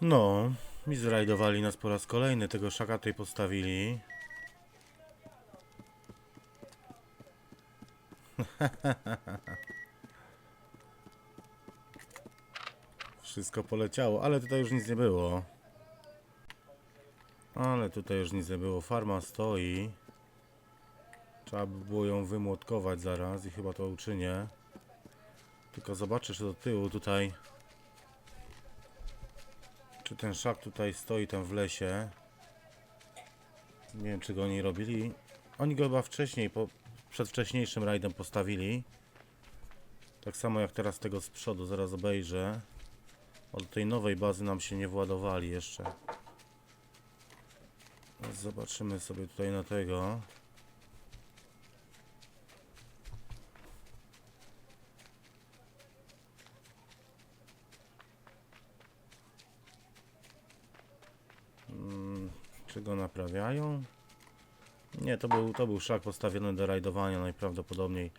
No, i zrajdowali nas po raz kolejny, tego szaka tutaj postawili. Wszystko poleciało, ale tutaj już nic nie było. Ale tutaj już nic nie było. Farma stoi. Trzeba by było ją wymłotkować zaraz i chyba to uczynię. Tylko zobaczę, czy do tyłu tutaj. Czy ten szak tutaj stoi tam w lesie. Nie wiem, czy go oni robili. Oni go chyba wcześniej, po, przed wcześniejszym rajdem postawili. Tak samo jak teraz tego z przodu, zaraz obejrzę. Od tej nowej bazy nam się nie władowali jeszcze. Zobaczymy sobie tutaj na tego. Mm, Czy go naprawiają? Nie, to był, to był szlak postawiony do rajdowania najprawdopodobniej.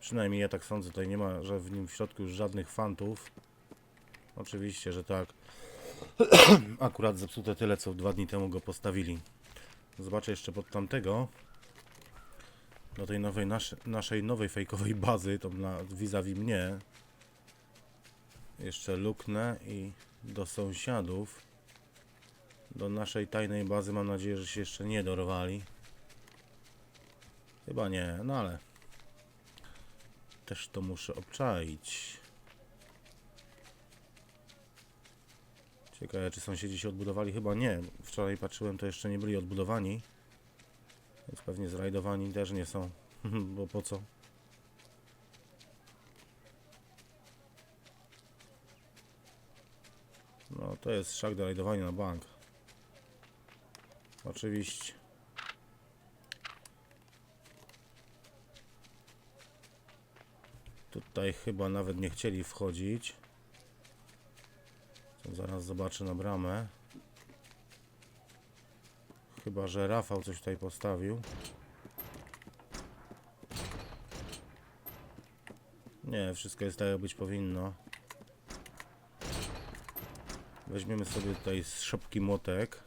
Przynajmniej ja tak sądzę, tutaj nie ma że w nim w środku już żadnych fantów. Oczywiście, że tak. Akurat zepsute tyle, co dwa dni temu go postawili. Zobaczę jeszcze pod tamtego. Do tej nowej, nasz, naszej nowej fejkowej bazy, to na vis-a-vis mnie. Jeszcze luknę i do sąsiadów. Do naszej tajnej bazy mam nadzieję, że się jeszcze nie dorwali. Chyba nie, no ale też to muszę obczaić. Ciekawe, czy sąsiedzi się odbudowali? Chyba nie. Wczoraj patrzyłem, to jeszcze nie byli odbudowani. Więc pewnie zrajdowani też nie są. Bo po co? No, to jest szak do rajdowania na bank. Oczywiście. Tutaj chyba nawet nie chcieli wchodzić. To zaraz zobaczę na bramę. Chyba, że Rafał coś tutaj postawił. Nie, wszystko jest tak jak być powinno. Weźmiemy sobie tutaj z szopki młotek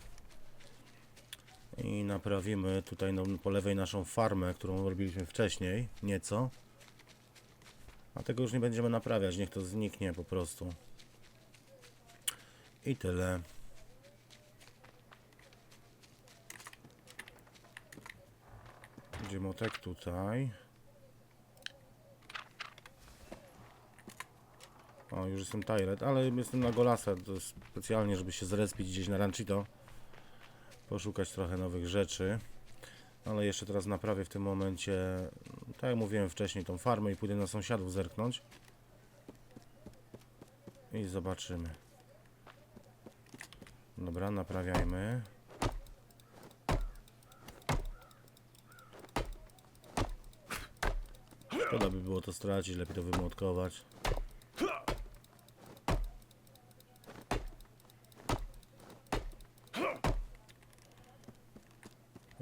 i naprawimy tutaj no, po lewej naszą farmę, którą robiliśmy wcześniej, nieco. A tego już nie będziemy naprawiać, niech to zniknie po prostu. I tyle. Będzie motek tutaj. O, już jestem tired, ale jestem na Golasa, to specjalnie, żeby się zrespić gdzieś na Ranchito. Poszukać trochę nowych rzeczy. Ale jeszcze teraz naprawię w tym momencie, tak jak mówiłem wcześniej, tą farmę i pójdę na sąsiadów zerknąć. I zobaczymy. Dobra, naprawiajmy. Szkoda by było to stracić, lepiej to wymłotkować.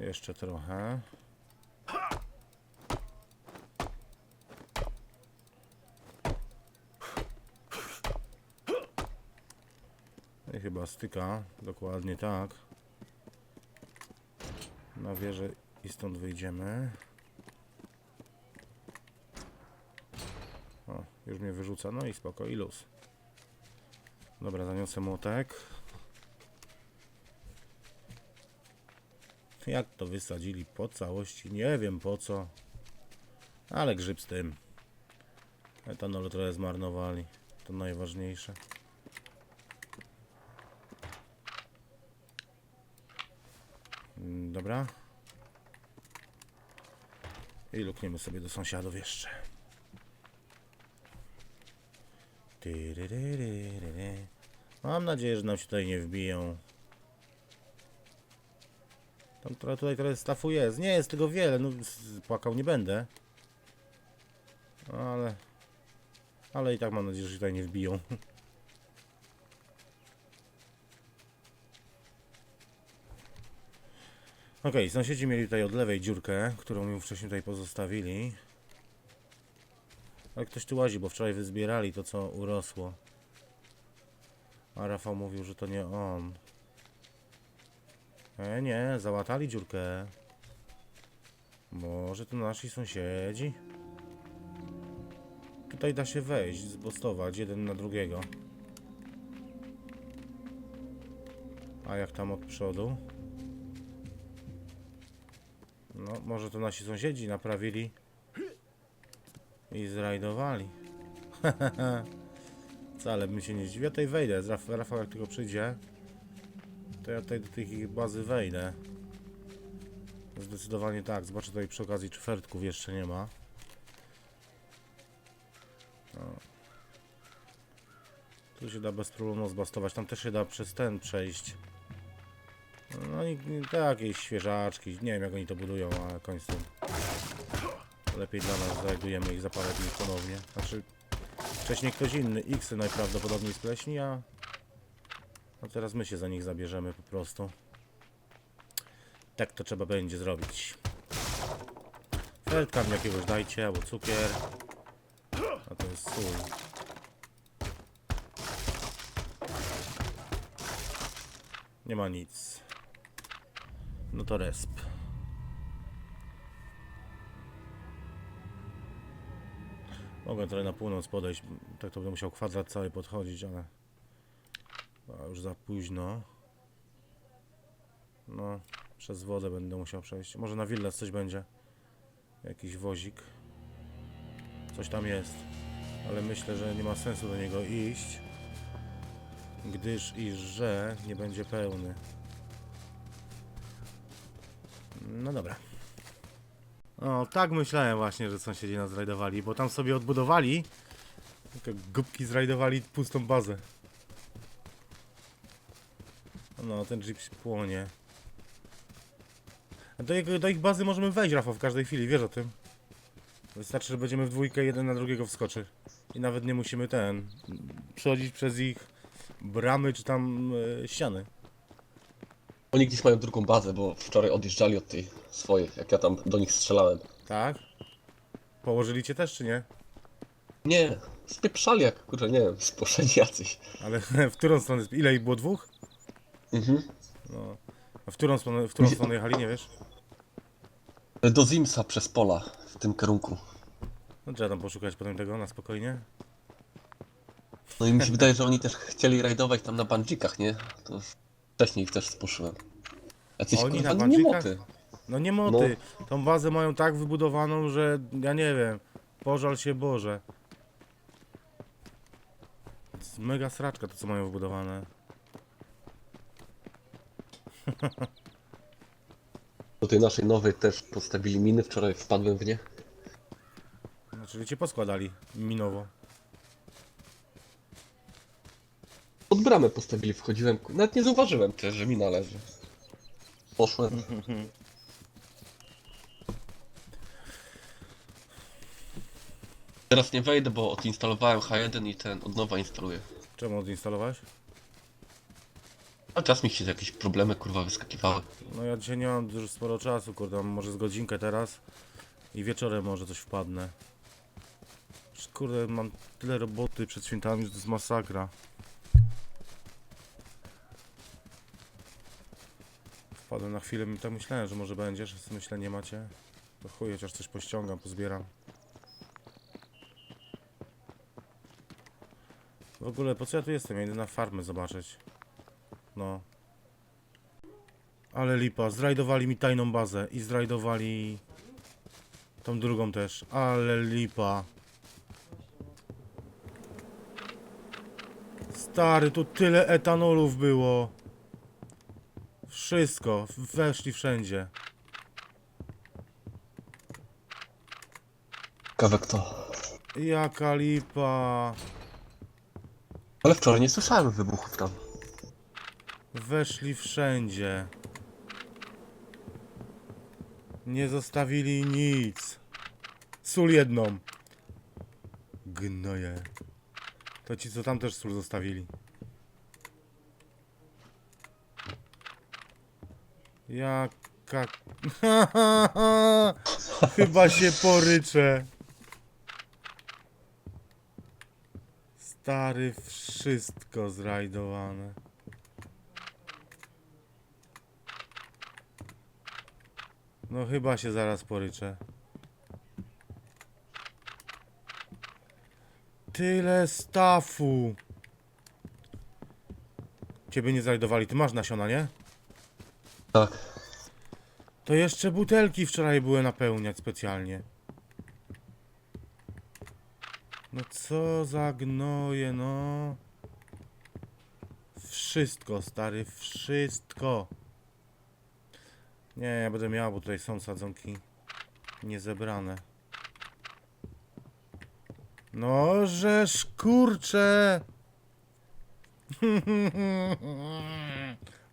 Jeszcze trochę. I chyba styka, dokładnie tak. Na wieżę i stąd wyjdziemy. O, już mnie wyrzuca, no i spoko, i luz. Dobra, zaniosę młotek. Jak to wysadzili po całości? Nie wiem po co. Ale grzyb z tym. Etanolu trochę zmarnowali. To najważniejsze. Mm, Dobra. I lukniemy sobie do sąsiadów jeszcze. Mam nadzieję, że nam się tutaj nie wbiją. Tam trochę, tutaj trochę stafu jest. Nie jest tego wiele, no płakał nie będę. Ale... Ale i tak mam nadzieję, że się tutaj nie wbiją. Okej, sąsiedzi mieli tutaj od lewej dziurkę, którą mi wcześniej tutaj pozostawili. Ale ktoś tu łazi, bo wczoraj wyzbierali to, co urosło. A Rafał mówił, że to nie on. E, nie, załatali dziurkę. Może to nasi sąsiedzi? Tutaj da się wejść, zbostować jeden na drugiego. A jak tam od przodu? No, może to nasi sąsiedzi naprawili i zrajdowali. Wcale bym się nie zdziwił. Ja tutaj wejdę. Raf- Rafał jak tylko przyjdzie, to ja tutaj do tej bazy wejdę. Zdecydowanie tak. Zobaczę tutaj przy okazji, czy fertków jeszcze nie ma. No. Tu się da bez problemu zbastować. Tam też się da przez ten przejść. No i tak, jakieś świeżaczki. Nie wiem jak oni to budują, ale końcu. Lepiej dla nas znajdujemy ich za parę dni ponownie. Znaczy, wcześniej ktoś inny, X najprawdopodobniej spleśni, a... A teraz my się za nich zabierzemy po prostu. Tak to trzeba będzie zrobić. Feldka mi jakiegoś dajcie, albo cukier. A to jest sól. Nie ma nic. No to resp. Mogę trochę na północ podejść. Tak to będę musiał kwadrat cały podchodzić, ale... A już za późno. No, przez wodę będę musiał przejść. Może na Willas coś będzie. Jakiś wozik. Coś tam jest. Ale myślę, że nie ma sensu do niego iść. Gdyż i że nie będzie pełny. No dobra. O, tak myślałem właśnie, że sąsiedzi nas zrajdowali, bo tam sobie odbudowali. Tylko głupki zrajdowali pustą bazę. No, ten jeep płonie. A do, jego, do ich bazy możemy wejść, Rafał, w każdej chwili, wiesz o tym. Wystarczy, że będziemy w dwójkę, jeden na drugiego wskoczy. I nawet nie musimy ten... Przechodzić przez ich bramy, czy tam e, ściany. Oni gdzieś mają drugą bazę, bo wczoraj odjeżdżali od tej swojej, jak ja tam do nich strzelałem. Tak? Położyli cię też, czy nie? Nie, spieprzali jak, kurczę, nie wiem, sposzeni jacyś. Ale w którą stronę? Ile ich było? Dwóch? Mhm. No. A w którą stronę, w którą stronę jechali, nie wiesz? Do Zimsa przez pola, w tym kierunku. No trzeba tam poszukać potem tego na spokojnie. No i mi się wydaje, że oni też chcieli rajdować tam na bandżikach, nie? To wcześniej ich też spuszyłem. Jacyś Oni kurwa na nie bandżikach? moty. No nie moty. Tą bazę mają tak wybudowaną, że ja nie wiem. Pożal się Boże. To jest mega sraczka to co mają wybudowane. Do tej naszej nowej też postawili miny, wczoraj wpadłem w nie. Czyli cię poskładali minowo. Pod bramę postawili, wchodziłem, ku- nawet nie zauważyłem też, że mina leży. Poszłem. Teraz nie wejdę, bo odinstalowałem H1 i ten od nowa instaluję. Czemu odinstalowałeś? A czas mi się jakieś problemy kurwa wyskakiwały. No ja dzisiaj nie mam już sporo czasu, kurde, może z godzinkę teraz i wieczorem może coś wpadnę. Kurde, mam tyle roboty przed świętami, że to jest masakra. Wpadłem na chwilę, tak myślałem, że może będziesz, myślę nie macie. To chuj, chociaż coś pościągam, pozbieram. W ogóle, po co ja tu jestem? Ja idę na farmę zobaczyć. No. Ale lipa, zrajdowali mi tajną bazę i zrajdowali tą drugą też. Ale lipa. Stary, tu tyle etanolów było. Wszystko, weszli wszędzie. Ciekawe kto. Jaka lipa. Ale wczoraj nie słyszałem wybuchów tam. Weszli wszędzie. Nie zostawili nic. Sól jedną. Gnoje. To ci co tam też sól zostawili. Jaka... Chyba się poryczę. stary, wszystko zrajdowane. No chyba się zaraz poryczę. Tyle stafu. Ciebie nie zrajdowali, ty masz nasiona, nie? Tak. To jeszcze butelki wczoraj były napełniać specjalnie. No co za gnoje, no. Wszystko, stary, wszystko. Nie, ja będę miał, bo tutaj są sadzonki niezebrane. No, żeż kurcze.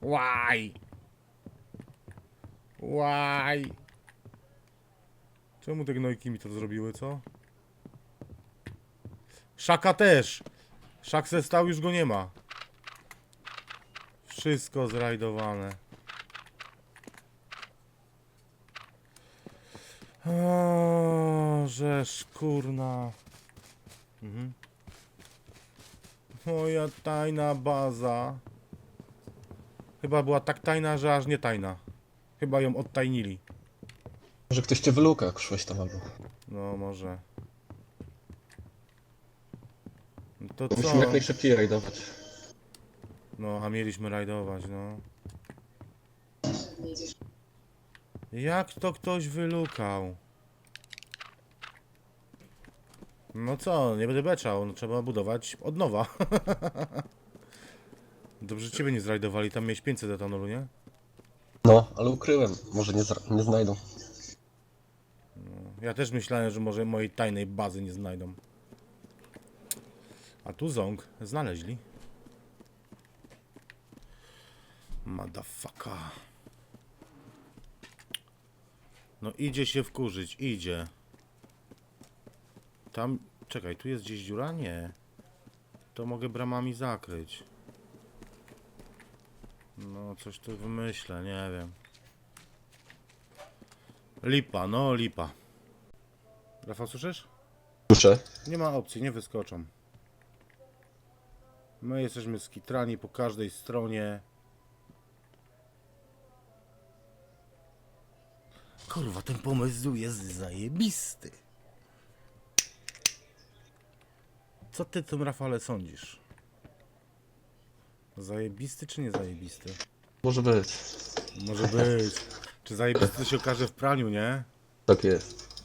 Why? Why? Czemu te gnojki mi to zrobiły, co? Szaka też! Szak se stał, już go nie ma. Wszystko zrajdowane. O, żeż kurna. Mhm. Moja tajna baza. Chyba była tak tajna, że aż nie tajna. Chyba ją odtajnili. Może ktoś cię wyluka, jak szłeś tam albo. No może. No to Musimy co? jak najszybciej rajdować. No, a mieliśmy rajdować, no. Jak to ktoś wylukał? No co, nie będę beczał, no trzeba budować od nowa. Dobrze, ciebie nie zrajdowali, tam miałeś 500 etanolu, nie? No, ale ukryłem. Może nie, nie znajdą. Ja też myślałem, że może mojej tajnej bazy nie znajdą. A tu ząg znaleźli. Motherfucker. No idzie się wkurzyć, idzie. Tam, czekaj, tu jest gdzieś dziura? Nie. To mogę bramami zakryć. No, coś tu wymyślę, nie wiem. Lipa, no lipa. Rafał, słyszysz? Słyszę. Nie ma opcji, nie wyskoczą. My jesteśmy skitrani po każdej stronie. Kurwa, ten pomysł jest zajebisty. Co ty tym, Rafale, sądzisz? Zajebisty czy nie zajebisty? Może być. Może być. Czy zajebisty się okaże w praniu, nie? Tak jest.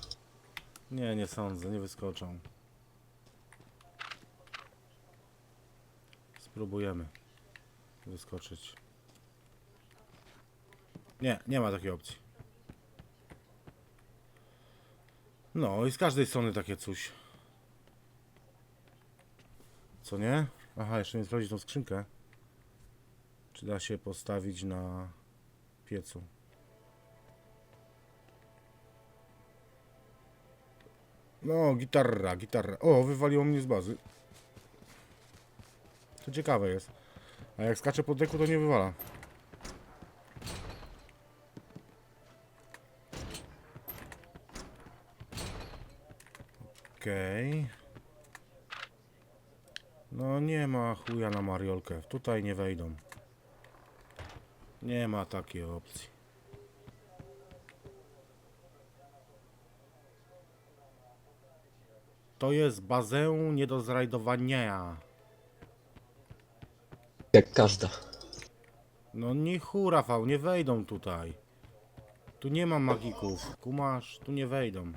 Nie, nie sądzę, nie wyskoczą. Spróbujemy wyskoczyć. Nie, nie ma takiej opcji. No i z każdej strony takie coś. Co nie? Aha, jeszcze nie sprawdzić tą skrzynkę. Czy da się postawić na piecu? No, gitarra, gitarra. O, wywaliło mnie z bazy. To ciekawe jest. A jak skacze po deku, to nie wywala. Okej. No nie ma chuja na Mariolkę. Tutaj nie wejdą. Nie ma takiej opcji. To jest bazę nie do zrajdowania. Jak każda. No nie chu, Rafał, nie wejdą tutaj. Tu nie ma magików. Kumasz, tu nie wejdą.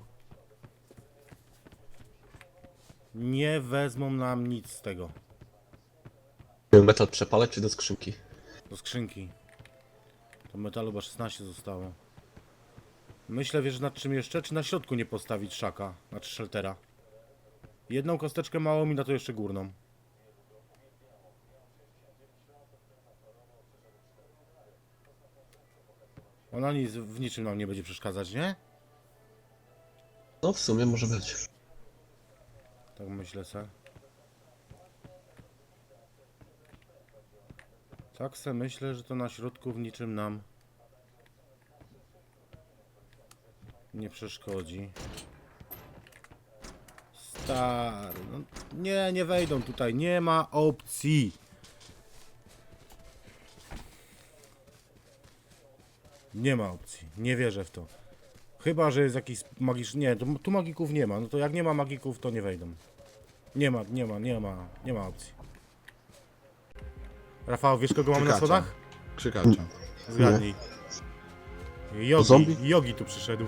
Nie wezmą nam nic z tego. Metal przepalać czy do skrzynki? Do skrzynki. To metalu chyba 16 zostało. Myślę, wiesz nad czym jeszcze? Czy na środku nie postawić szaka? Znaczy sheltera. Jedną kosteczkę mało mi na to jeszcze górną. Ona nic, w niczym nam nie będzie przeszkadzać, nie? No w sumie może być. Tak myślę se. Tak se myślę, że to na środku w niczym nam nie przeszkodzi. Stary, no, nie, nie wejdą tutaj, nie ma opcji. Nie ma opcji, nie wierzę w to. Chyba, że jest jakiś magiczny, nie, tu, tu magików nie ma, no to jak nie ma magików, to nie wejdą. Nie ma, nie ma, nie ma, nie ma opcji. Rafał, wiesz kogo mamy na schodach? Krzykacza. Zgadnij. Jogi, zombie? jogi tu przyszedł.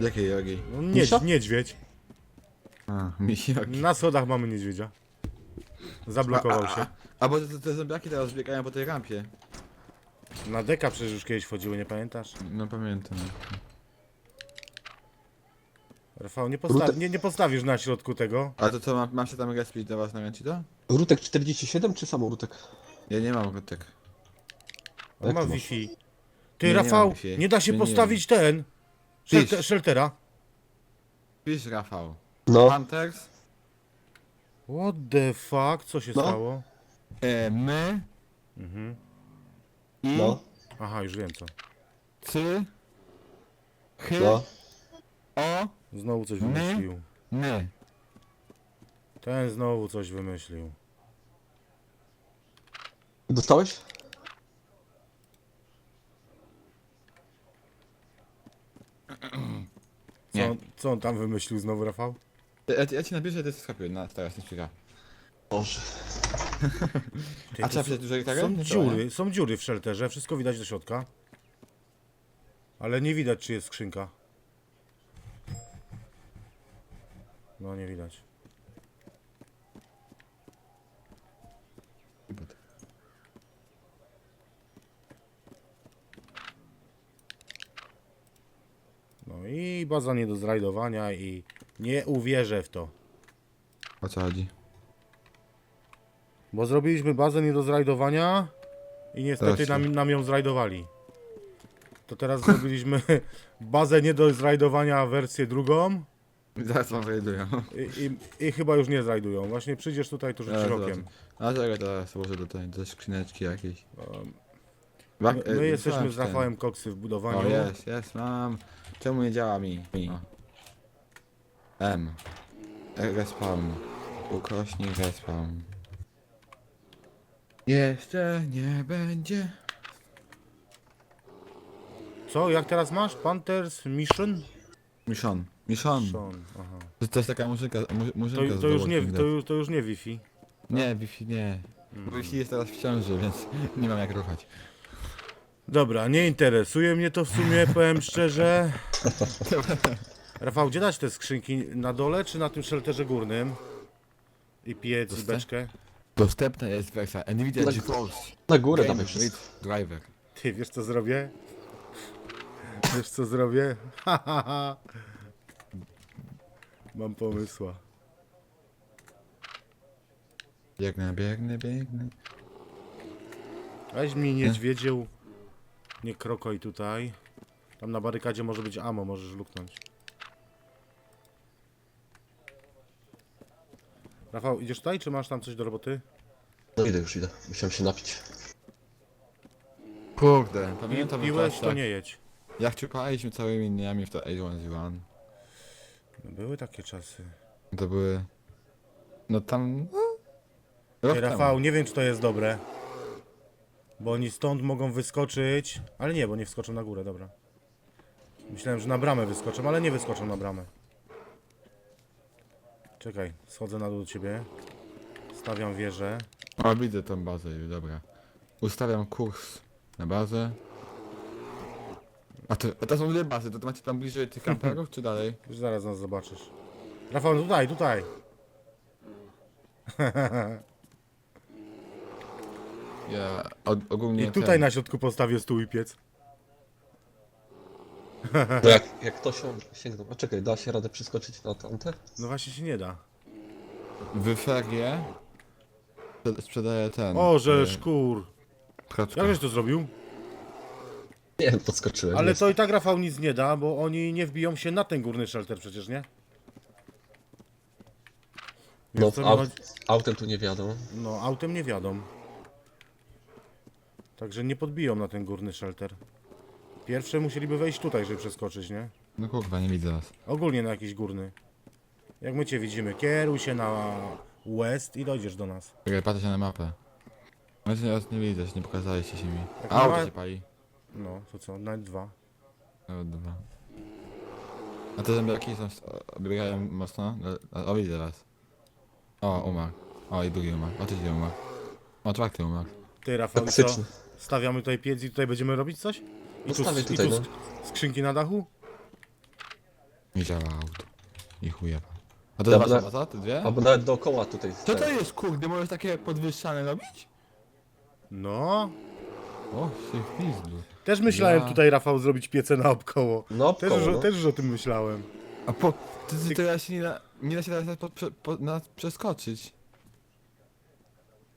Jakiej jogi? No, niedź, Misia? niedźwiedź. A, mi jogi. Na schodach mamy niedźwiedzia. Zablokował a, się. A, a bo te, te zombiaki teraz biegają po tej rampie. Na deka przecież już kiedyś wchodziły, nie pamiętasz? No pamiętam. Rafał, nie, posta nie, nie postawisz na środku tego. A to co, mam, mam się tam respić do was na ręci to? Rutek 47 czy samorutek? Ja nie mam tak. On Jak ma to masz? Wi-Fi. Nie, Ty, nie Rafał, mam Wi-Fi. nie da się Nie, nie postawić ten. Shelter, Pisz. sheltera. Pisz Rafał. No. Hunters, What the fuck? Co się No. stało? e, my Mhm. i No. Aha, już wiem co. cy, chy, No. o, Znowu coś My? wymyślił. my. Ten znowu coś wymyślił. Dostałeś? Co, Nie. on- co on tam wymyślił znowu, Rafał? Ja, ja, ci napiszę, to jest na teraz, nie chwila. Boże. Ty, A trzeba są- przejść dużo gitarę? Są Nie dziury, są dziury w shelterze, wszystko widać do środka. Ale nie widać, czy jest skrzynka. No, nie widać. No i baza nie do zrajdowania i nie uwierzę w to. O co chodzi? Bo zrobiliśmy bazę nie do zrajdowania i niestety Właśnie. nam, nam ją zrajdowali. To teraz zrobiliśmy bazę nie do zrajdowania wersję drugą Zaraz wam znajdują. i, i, i chyba już nie zrajdują. Właśnie przyjdziesz tutaj, to rzucisz okiem. A czego teraz do tej, do skrzyneczki jakiejś. Um, Wa- My, e, my jesteśmy z ci ten. Rafałem Koksy w O budowaniu. jest, jest, mam. Czemu nie działa mi? O. M. E, Respawn. Ukośnik respawn. Jeszcze nie będzie. Co, jak teraz masz? Panthers Mission? Mission. Mission. Sean, aha. To, to jest taka muzyka, mu, To, muzyka z to, już nie, Walking to, Dead. to już nie Wi-Fi. Nie, Wi-Fi nie. Wi-Fi jest teraz w ciąży, więc nie mam jak ruchać. Dobra, nie interesuje mnie to w sumie, powiem szczerze. Rafał, gdzie dać te skrzynki? Na dole czy na tym shelterze górnym? I piec, i beczkę? Dostępna jest wersja Nvidia Na- GeForce Na górę Game dawaj wszystko. with Driver. Ty wiesz co zrobię? Wiesz co zrobię? Ha, ha, ha. Mam pomysła. Biegnę, biegnę, biegnę. Weź mi niedźwiedzieł. Nie krokoj tutaj. Tam na barykadzie może być amo, możesz luknąć. Rafał, idziesz tutaj, czy masz tam coś do roboty? No idę już idę. Musiałem się napić. Kurde, pamiętam piłeś, czas, to tak. nie jedź. Jak czupaliśmy całymi dniami w to H1Z1, No, były takie czasy. to były... No tam... No, rok Rafał, temu. nie wiem czy to jest dobre. Bo oni stąd mogą wyskoczyć. Ale nie, bo nie wskoczą na górę, dobra. Myślałem, że na bramę wyskoczą, ale nie wyskoczą na bramę. Czekaj, schodzę na dół do ciebie. Stawiam wieżę. O, widzę tą bazę już, dobra. Ustawiam kurs na bazę. A to, a to są dwie bazy, to, to macie tam bliżej tych kamperów, czy dalej? Już zaraz nas zobaczysz. Rafał, tutaj, tutaj. Ja og- ogólnie I tutaj ten, na środku postawię stół i piec. No jak, jak to się sięgnął. A czekaj, da się radę przeskoczyć na tamte? No właśnie się nie da. w ferie sprzedaję ten... O, że e, żeś to zrobił? Nie wiem, podskoczyłem. Ale to i tak Rafał nic nie da, bo oni nie wbiją się na ten górny shelter przecież, nie? Wiesz, No, co mi aut, chodzi? autem tu nie wiadomo. No, autem nie wiadomo. Także nie podbiją na ten górny shelter. Pierwsze musieliby wejść tutaj, żeby przeskoczyć, nie? No kurwa, nie widzę was. Ogólnie na jakiś górny. Jak my cię widzimy, kieruj się na west i dojdziesz do nas. Czekaj, patrzę się na mapę. No się was nie widzę, nie pokazaliście się mi. A, auto ma- się pali. No, to co, nawet dwa. Nawet dwa. A te zębiaki są, biegają mocno? O, o, widzę was. O, umarł. O, i drugi umarł. O, trzeci umarł. O, czwarty umarł. Ty, Rafał, i co? Toksyczny. Stawiamy tutaj piec i tutaj będziemy robić coś? I No stawię i tutaj, tu no. sk- skrzynki na dachu? Nie działa auto. I chuja. A to Dobra. zobacz, co? Te dwie? Albo nawet dookoła tutaj. Co to jest, kurde? Możesz takie podwyższane robić? No. O, się w pizdu. Też myślałem Ja- tutaj, Rafał, zrobić piece naokoło. No, Też, koło, już, no. też już o tym myślałem. A po... To, to, to ja się nie da... Nie da się teraz po, prze, po, na, przeskoczyć.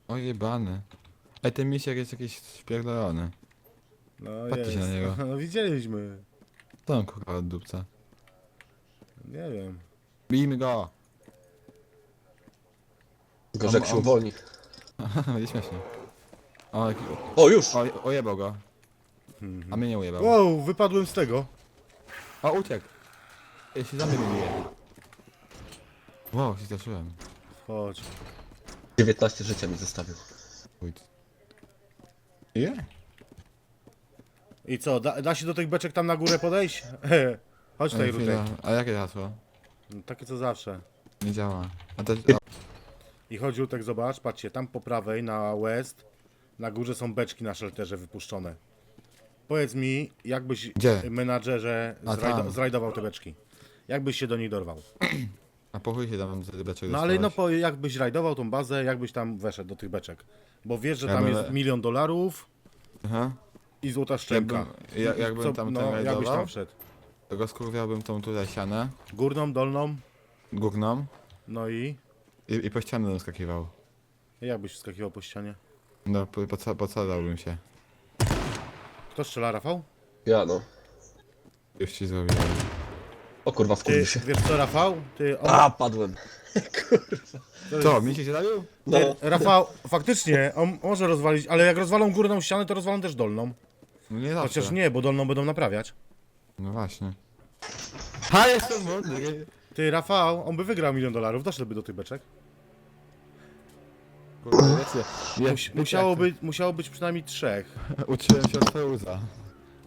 O jebany. Ej, ten misiek jest jakiś spierdolony. No Patrzcie jest. się na niego. No widzieliśmy. Co on kurwa od dupca? Nie wiem. Bijmy go! Jak się uwolni. Będzie śmiesznie. O, jaki... O, już! o, ojebał go. A mnie nie ujebał. Wow, wypadłem z tego. O, uciekł. Ja się za mnie bije. Wow, się straszyłem. Chodź. 19 życia mi zostawił. Chuj. Ile? I co, da, da się do tych beczek tam na górę podejść? Chodź tutaj, Rutek. A jakie hasło? No, Takie co zawsze. Nie działa. A też... I chodź, Rutek, zobacz, patrzcie, tam po prawej na west, na górze są beczki na shelterze wypuszczone. Powiedz mi, jakbyś Gdzie? menadżerze A, zrajdo, tam. zrajdował te beczki? Jakbyś się do nich dorwał? A po chuj się tam z beczek No ale no, po, jakbyś rajdował tą bazę, jakbyś tam weszedł do tych beczek? Bo wiesz, że Ja tam bym- jest milion dolarów Aha. i złota szczęka. Jakbym, ja, jakbym Co- tam no, ten jakbyś rajdował, tam wszedł. to go skurwiałbym tą tutaj ścianę, Górną, dolną, górną no i i, i po ścianę bym skakiwał. jakbyś wskakiwał po ścianie? No, po- poca- pocadałbym się. Kto strzela, Rafał? Ja no. Już ci zrobiłem. O kurwa, Ty, wkurwił się. wiesz co, Rafał? Ty, on, A, padłem. Co, mi się zabił? No. ty, Rafał, faktycznie, on może rozwalić, ale jak rozwalą górną ścianę, to rozwalą też dolną. No nie zawsze. Chociaż nie, bo dolną będą naprawiać. No właśnie. Ha, jestem mądry. Ty, Rafał, on by wygrał milion dolarów, doszedłby do tych beczek. Kurde, ja, Musi, musiało, być, musiało być przynajmniej trzech. Uczyłem się od Feuza.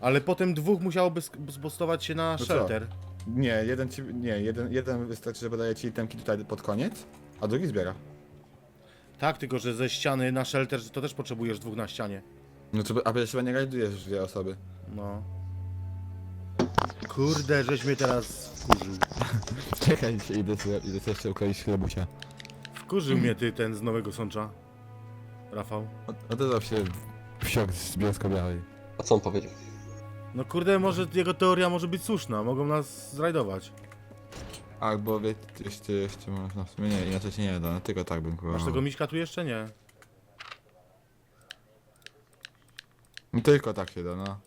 Ale potem dwóch musiałoby sk- zbostować się na co? shelter. Nie, jeden ci, nie, jeden, jeden wystarczy, że podaje ci temki tutaj pod koniec, a drugi zbiera. Tak, tylko że ze ściany na shelter to też potrzebujesz dwóch na ścianie. No to, a przecież chyba nie rajdujesz dwie osoby. No. Kurde, żeś mnie teraz wkurzył. Czekaj, się idę, sobie- idę sobie jeszcze ukroić chlebusia. Wkurzył mnie ty ten z Nowego Sącza. Rafał. No, no to zawsze wsiok z bielsko-białej. A co on powiedział? No kurde, może jego teoria może być słuszna, mogą nas zrajdować. Albo wie, jeszcze, jeszcze można w sumie nie, inaczej się nie da, no tylko tak bym próbował. Masz tego miśka tu jeszcze? Nie. No tylko tak się da, no.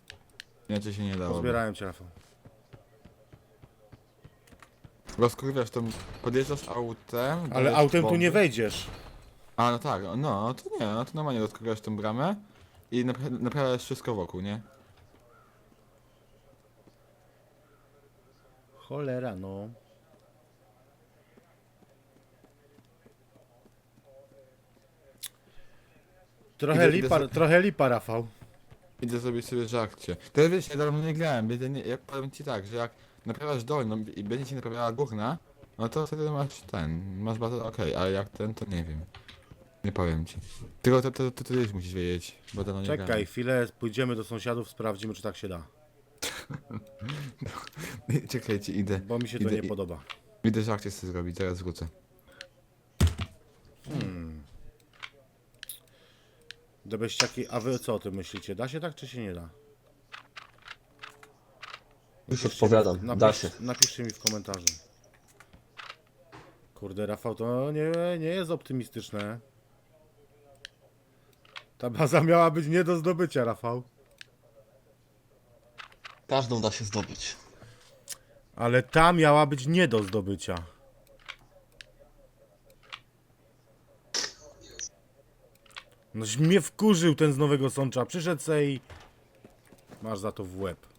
Inaczej się nie dało. Pozbierałem cię, Rafał. Rozkurwiasz tą, podjeżdżasz autem. Ale dajesz autem tu bomby. nie wejdziesz. A no tak, no to nie, no to normalnie rozkurwiasz tą bramę i napra- naprawiasz wszystko wokół, nie? Cholera, no. Trochę Idę- idę lipa, sobie- trochę lipa, Rafał. Idę zrobić sobie żarcie. To wiesz, ja dawno nie grałem, więc ja, nie, ja powiem ci tak, że jak naprawiasz dolną i będzie ci naprawiała górna, no to wtedy masz ten, masz bardzo okej, ale jak ten, to nie wiem. Nie powiem ci. Tylko to, to, to, to ty już musisz wiedzieć, bo dawno nie Czekaj grałem. chwilę, pójdziemy do sąsiadów, sprawdzimy, czy tak się da. Czekajcie, idę. Bo mi się to Idę nie i- podoba. Idę żarcie sobie zrobić, zaraz wrócę. Debeściaki, a wy co o tym myślicie? Da się tak, czy się nie da? Już odpowiadam, Napisz, da się. Napiszcie mi w komentarzu. Kurde, Rafał, to nie, nie jest optymistyczne. Ta baza miała być nie do zdobycia, Rafał. Każdą da się zdobyć. Ale ta miała być nie do zdobycia. Noś mnie wkurzył ten z Nowego Sącza. Przyszedł se i... Masz za to w łeb.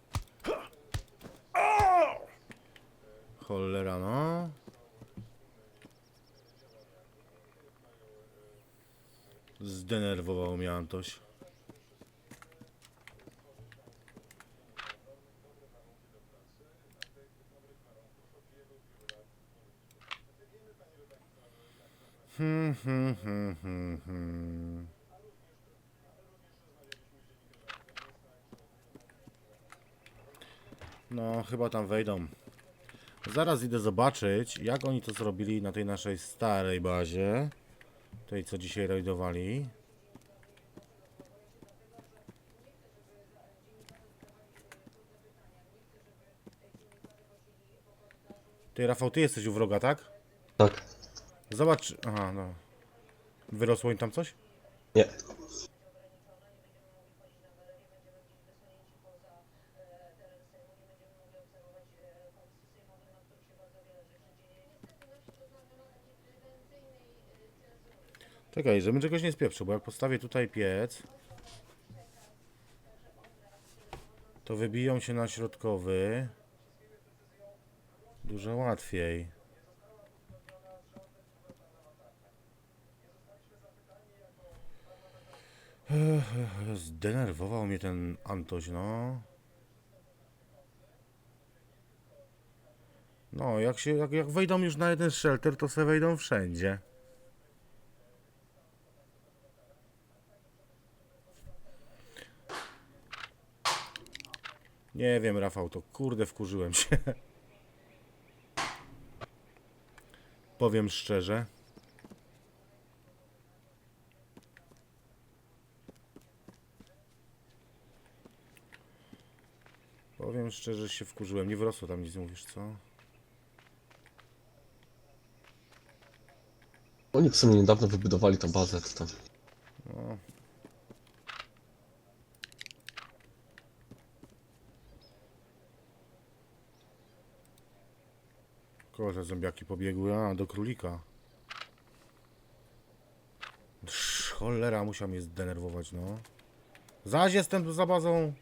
Cholera no. Zdenerwował mnie Antoś. Hmm, hmm, hmm, hmm. hmm. No, chyba tam wejdą. Zaraz idę zobaczyć, jak oni to zrobili na tej naszej starej bazie. Tej, co dzisiaj rajdowali. Ty, Rafał, ty jesteś u wroga, tak? Tak. Zobacz. Aha, no. Wyrosło im tam coś? Nie. Czekaj, żebym czegoś nie spieprzył, bo jak postawię tutaj piec, to wybiją się na środkowy dużo łatwiej. Zdenerwował mnie ten Antoś, no. No, jak się, jak, jak wejdą już na jeden shelter, to se wejdą wszędzie. Nie wiem, Rafał, to kurde wkurzyłem się. Powiem szczerze. Powiem szczerze, że się wkurzyłem. Nie wyrosło tam nic, mówisz, co? Oni w sumie niedawno wybudowali tą bazę, to tam. No. Koło te zombiaki pobiegły? A, do królika. Sz, cholera, musiał mnie zdenerwować, no. Zaś jestem za bazą.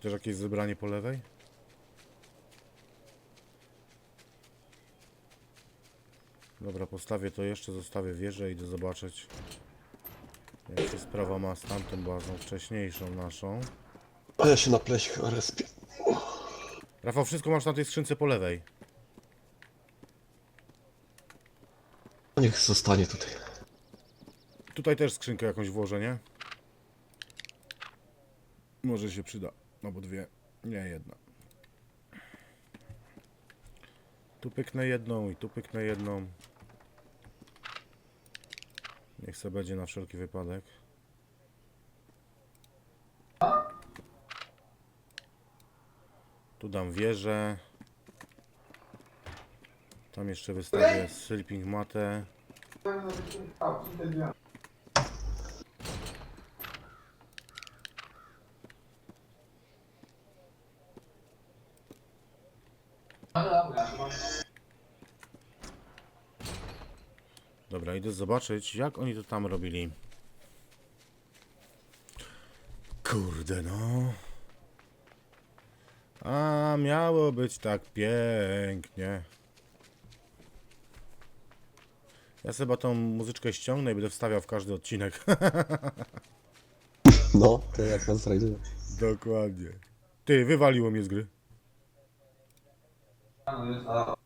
Też jakieś zebranie po lewej? Dobra, postawię to jeszcze, zostawię wieżę, idę zobaczyć jak się sprawa ma z tamtą bazą wcześniejszą naszą. A ja się na pleś chyba respię. Rafał, wszystko masz na tej skrzynce po lewej. No Niech zostanie tutaj. Tutaj też skrzynkę jakąś włożę, nie? Może się przyda. Albo dwie. Nie, jedna. Tu pyknę jedną i tu pyknę jedną. Niech se będzie na wszelki wypadek. Tu dam wieżę. Tam jeszcze wystawię sleeping matę. Dobra, idę zobaczyć, jak oni to tam robili. Kurde, no. A miało być tak pięknie. Ja sobie tą muzyczkę ściągnę i będę wstawiał w każdy odcinek. No, to jak nas zrajduje. Dokładnie. Ty, wywaliło mnie z gry. No